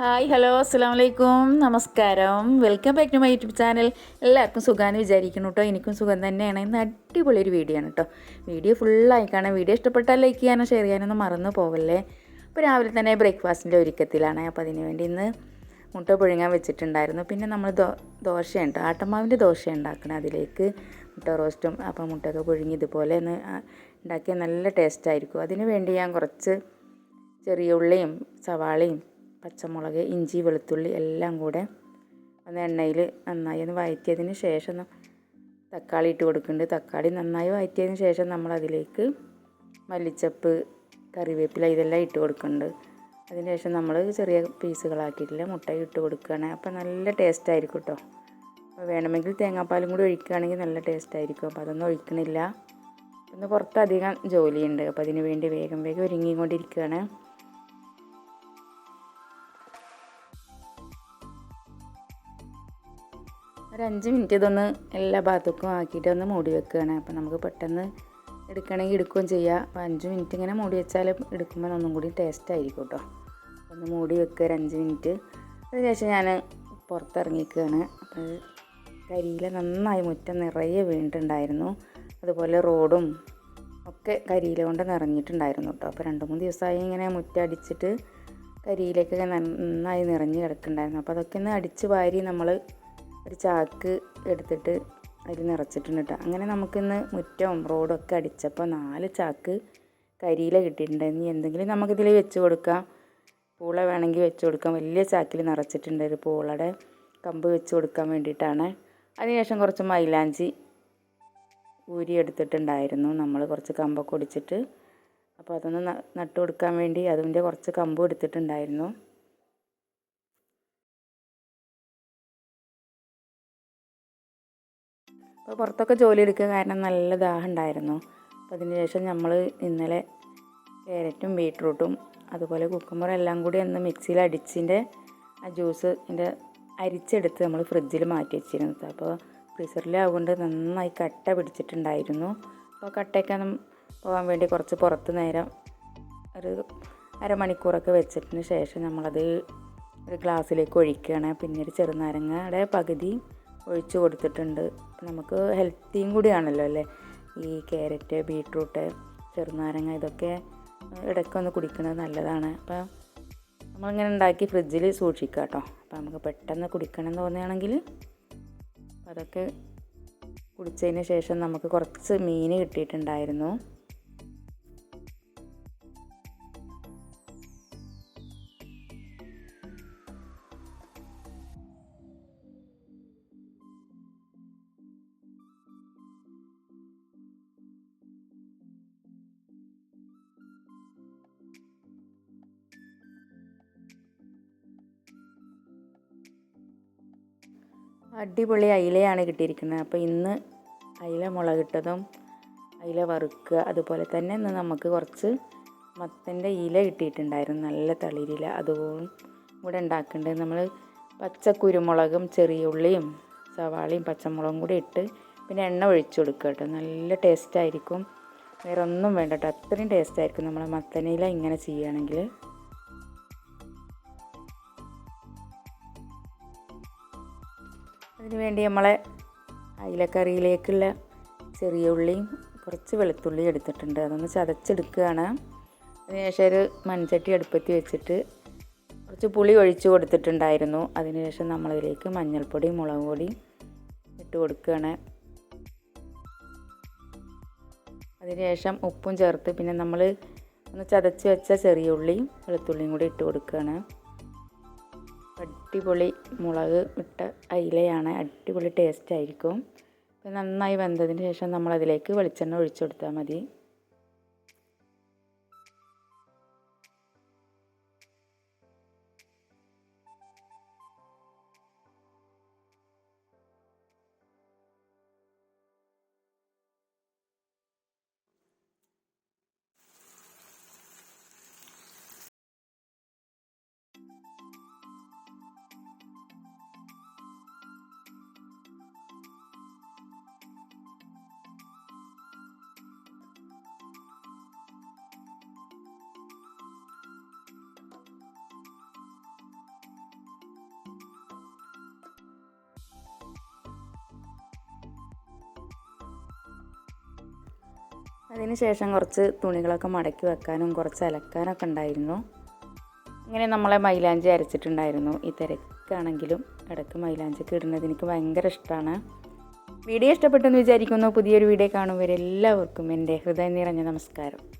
Hi hello അസ്സാം വലൈക്കും നമസ്കാരം. Welcome back to my YouTube channel. എല്ലാവർക്കും സുഖമാണ് വിചാരിക്കുന്നു കേട്ടോ എനിക്കും സുഖം തന്നെയാണ്. ഇന്ന് അടിപൊളി ഒരു വീഡിയോ ആണ് കേട്ടോ വീഡിയോ ഫുള്ളായി കാണാം വീഡിയോ ഇഷ്ടപ്പെട്ടാൽ ലൈക്ക് ചെയ്യാനോ ഷെയർ ചെയ്യാനൊന്നും മറന്നു പോവല്ലേ? അപ്പോൾ രാവിലെ തന്നെ ബ്രേക്ക്ഫാസ്റ്റിന്റെ ഒരുക്കത്തിലാണ്. അപ്പോൾ അതിന് വേണ്ടി ഇന്ന് മുട്ട പുഴുങ്ങാൻ വെച്ചിട്ടുണ്ടായിരുന്നു. പിന്നെ നമ്മൾ ദോ ദോശയുണ്ട്. ആട്ടമാവിന്റെ ദോശ ഉണ്ടാക്കണം അതിലേക്ക്. മുട്ട റോസ്റ്റും അപ്പം മുട്ടയൊക്കെ പുഴുങ്ങി ഇതുപോലെ ഒന്ന് ഉണ്ടാക്കിയാൽ നല്ല ടേസ്റ്റായിരിക്കും അതിന് വേണ്ടി ഞാൻ കുറച്ച് ചെറിയ ഉള്ളിയും സവാളയും പച്ചമുളക് ഇഞ്ചി വെളുത്തുള്ളി എല്ലാം കൂടെ ഒന്ന് എണ്ണയിൽ നന്നായി ഒന്ന് വഴറ്റിയതിന് ശേഷം തക്കാളി ഇട്ട് കൊടുക്കുന്നുണ്ട്. തക്കാളി നന്നായി വഴറ്റിയതിന് ശേഷം നമ്മൾ അതിലേക്ക് മല്ലിച്ചപ്പ് കറിവേപ്പില ഇതെല്ലാം ഇട്ട് കൊടുക്കുന്നുണ്ട്. അതിനുശേഷം നമ്മൾ ചെറിയ പീസുകളാക്കിയിട്ടില്ല മുട്ട ഇട്ട് കൊടുക്കുകയാണ്. അപ്പോൾ നല്ല ടേസ്റ്റ് ആയിരിക്കും കേട്ടോ അപ്പോൾ വേണമെങ്കിൽ തേങ്ങാപ്പാലും കൂടി ഒഴിക്കുകയാണെങ്കിൽ നല്ല ടേസ്റ്റ് ആയിരിക്കും. അപ്പോൾ അതൊന്നും ഒഴിക്കണില്ല. ഒന്ന് പുറത്തധികം ജോലിയുണ്ട്. അപ്പോൾ അതിന് വേണ്ടി വേഗം വേഗം ഒരുങ്ങിക്കൊണ്ടിരിക്കുകയാണ്. ഒരു അഞ്ച് മിനിറ്റ് ഇതൊന്ന് എല്ലാ ഭാഗത്തേക്കും ആക്കിയിട്ട് ഒന്ന് മൂടി വെക്കുകയാണ്. അപ്പോൾ നമുക്ക് പെട്ടെന്ന് എടുക്കണമെങ്കിൽ എടുക്കുകയും ചെയ്യാം. അപ്പോൾ അഞ്ച് മിനിറ്റ് ഇങ്ങനെ മൂടി വെച്ചാൽ എടുക്കുമ്പോൾ ഒന്നും കൂടി ടേസ്റ്റ് ആയിരിക്കും കേട്ടോ. ഒന്ന് മൂടി വെക്കുക ഒരു അഞ്ച് മിനിറ്റ്. അതിനുശേഷം ഞാൻ പുറത്തിറങ്ങിക്കുകയാണ് അപ്പോൾ കരിയില നന്നായി മുറ്റം നിറയെ വീണിട്ടുണ്ടായിരുന്നു. അതുപോലെ റോഡും ഒക്കെ കരിയില കൊണ്ട് നിറഞ്ഞിട്ടുണ്ടായിരുന്നു കേട്ടോ. അപ്പോൾ രണ്ട് മൂന്ന് ദിവസമായി ഇങ്ങനെ മുറ്റടിച്ചിട്ട് കരിയിലേക്കൊക്കെ നന്നായി നിറഞ്ഞ് കിടക്കുന്നുണ്ടായിരുന്നു. അപ്പോൾ അതൊക്കെ ഒന്ന് അടിച്ച് വാരി നമ്മൾ ഒരു ചാക്ക് എടുത്തിട്ട് അതിൽ നിറച്ചിട്ടുണ്ട് കേട്ടോ അങ്ങനെ നമുക്കിന്ന് മുറ്റവും റോഡും ഒക്കെ അടിച്ചപ്പോൾ നാല് ചാക്ക് കരിയില കിട്ടിയിട്ടുണ്ട്. ഇനി എന്തെങ്കിലും നമുക്കിതിൽ വെച്ച് കൊടുക്കാം. പൂള വേണമെങ്കിൽ വെച്ച് കൊടുക്കാം. വലിയ ചാക്കിൽ നിറച്ചിട്ടുണ്ട് ഒരു പൂളയുടെ കമ്പ് വെച്ച് കൊടുക്കാൻ വേണ്ടിയിട്ടാണ്. അതിനുശേഷം കുറച്ച് മൈലാഞ്ചി ഊരി എടുത്തിട്ടുണ്ടായിരുന്നു. നമ്മൾ കുറച്ച് കമ്പൊക്കെ ഒടിച്ചിട്ട്. അപ്പോൾ അതൊന്ന് നട്ടു കൊടുക്കാൻ വേണ്ടി അതിന്റെ കുറച്ച് കമ്പ് എടുത്തിട്ടുണ്ടായിരുന്നു. അപ്പോൾ പുറത്തൊക്കെ ജോലി എടുക്കുക കാരണം നല്ല ദാഹം ഉണ്ടായിരുന്നു. അപ്പോൾ അതിന് ശേഷം നമ്മൾ ഇന്നലെ ക്യാരറ്റും ബീട്രൂട്ടും അതുപോലെ കുക്കുമ്പറും എല്ലാം കൂടി ഒന്ന് മിക്സിയിൽ അടിച്ചിന്റെ ആ ജ്യൂസ് എന്റെ അരിച്ചെടുത്ത് നമ്മൾ ഫ്രിഡ്ജിൽ മാറ്റി വെച്ചിരുന്നത് അപ്പോൾ ഫ്രീസറിലാവുകൊണ്ട് നന്നായി കട്ട പിടിച്ചിട്ടുണ്ടായിരുന്നു. അപ്പോൾ കട്ടയൊക്കെ പോകാൻ വേണ്ടി കുറച്ച് പുറത്ത് നേരം ഒരു അരമണിക്കൂറൊക്കെ വെച്ചതിന് ശേഷം നമ്മളത് ഒരു ഗ്ലാസ്സിലേക്ക് ഒഴിക്കുകയാണ് പിന്നെ ഒരു ചെറുനാരങ്ങയുടെ പകുതി ഒഴിച്ചു കൊടുത്തിട്ടുണ്ട്. നമുക്ക് ഹെൽത്തിയും കൂടിയാണല്ലോ അല്ലേ? ഈ ക്യാരറ്റ് ബീട്രൂട്ട് ചെറുനാരങ്ങ ഇതൊക്കെ ഇടയ്ക്കൊന്ന് കുടിക്കുന്നത് നല്ലതാണ്. അപ്പം നമ്മളിങ്ങനെ ഉണ്ടാക്കി ഫ്രിഡ്ജിൽ സൂക്ഷിക്കുക കേട്ടോ അപ്പം നമുക്ക് പെട്ടെന്ന് കുടിക്കണം എന്ന് തോന്നുകയാണെങ്കിൽ അതൊക്കെ കുടിച്ചതിന് ശേഷം നമുക്ക് കുറച്ച് മീൻ കിട്ടിയിട്ടുണ്ടായിരുന്നു. അടിപൊളി അയിലയാണ് കിട്ടിയിരിക്കുന്നത്. അപ്പോൾ ഇന്ന് അയില മുളകിട്ടതും അയില വറുക്കുക അതുപോലെ തന്നെ ഇന്ന് നമുക്ക് കുറച്ച് മത്തന്റെ ഇല കിട്ടിയിട്ടുണ്ടായിരുന്നു. നല്ല തളിരില. അതുപോലും കൂടെ ഉണ്ടാക്കേണ്ടത് നമ്മൾ പച്ച കുരുമുളകും ചെറിയ ഉള്ളിയും സവാളയും പച്ചമുളകും കൂടി ഇട്ട് പിന്നെ എണ്ണ ഒഴിച്ചു കൊടുക്കുക കേട്ടോ. നല്ല ടേസ്റ്റായിരിക്കും വേറെ ഒന്നും വേണ്ട കേട്ടോ. അത്രയും ടേസ്റ്റായിരിക്കും നമ്മൾ മത്തനയില ഇങ്ങനെ ചെയ്യുകയാണെങ്കിൽ. അതിന് വേണ്ടി നമ്മളെ അയിലക്കറിയിലേക്കുള്ള ചെറിയ ഉള്ളിയും കുറച്ച് വെളുത്തുള്ളി എടുത്തിട്ടുണ്ട്. അതൊന്ന് ചതച്ചെടുക്കുകയാണ്. അതിനുശേഷം ഒരു മൺചട്ടി അടുപ്പത്തി വെച്ചിട്ട് കുറച്ച് പുളി ഒഴിച്ചു കൊടുത്തിട്ടുണ്ടായിരുന്നു. അതിനുശേഷം നമ്മളതിലേക്ക് മഞ്ഞൾപ്പൊടി മുളക് പൊടി ഇട്ട് കൊടുക്കുകയാണ്. അതിനുശേഷം ഉപ്പും ചേർത്ത് പിന്നെ നമ്മൾ ഒന്ന് ചതച്ച് വെച്ച ചെറിയ ഉള്ളിയും വെളുത്തുള്ളിയും കൂടി ഇട്ട് കൊടുക്കുകയാണ്. അടിപൊളി മുളക് ഇട്ട അയിലയാണ് അടിപൊളി ടേസ്റ്റ് ആയിരിക്കും. നന്നായി വെന്തതിന് ശേഷം നമ്മൾ അതിലേക്ക് വെളിച്ചെണ്ണ ഒഴിച്ചു കൊടുത്താൽ മതി. അതിന് ശേഷം കുറച്ച് തുണികളൊക്കെ മടക്കി വെക്കാനും കുറച്ച് അലക്കാനൊക്കെ ഉണ്ടായിരുന്നു. ഇങ്ങനെ നമ്മളെ മൈലാഞ്ചി അരച്ചിട്ടുണ്ടായിരുന്നു. ഈ തിരക്കാണെങ്കിലും ഇടയ്ക്ക് മൈലാഞ്ചിക്ക് ഇടുന്നത് എനിക്ക് ഭയങ്കര ഇഷ്ടമാണ്. വീഡിയോ ഇഷ്ടപ്പെട്ടെന്ന് വിചാരിക്കുന്നു. പുതിയൊരു വീഡിയോ കാണുമ്പോൾ എല്ലാവർക്കും എന്റെ ഹൃദയം നിറഞ്ഞ നമസ്കാരം.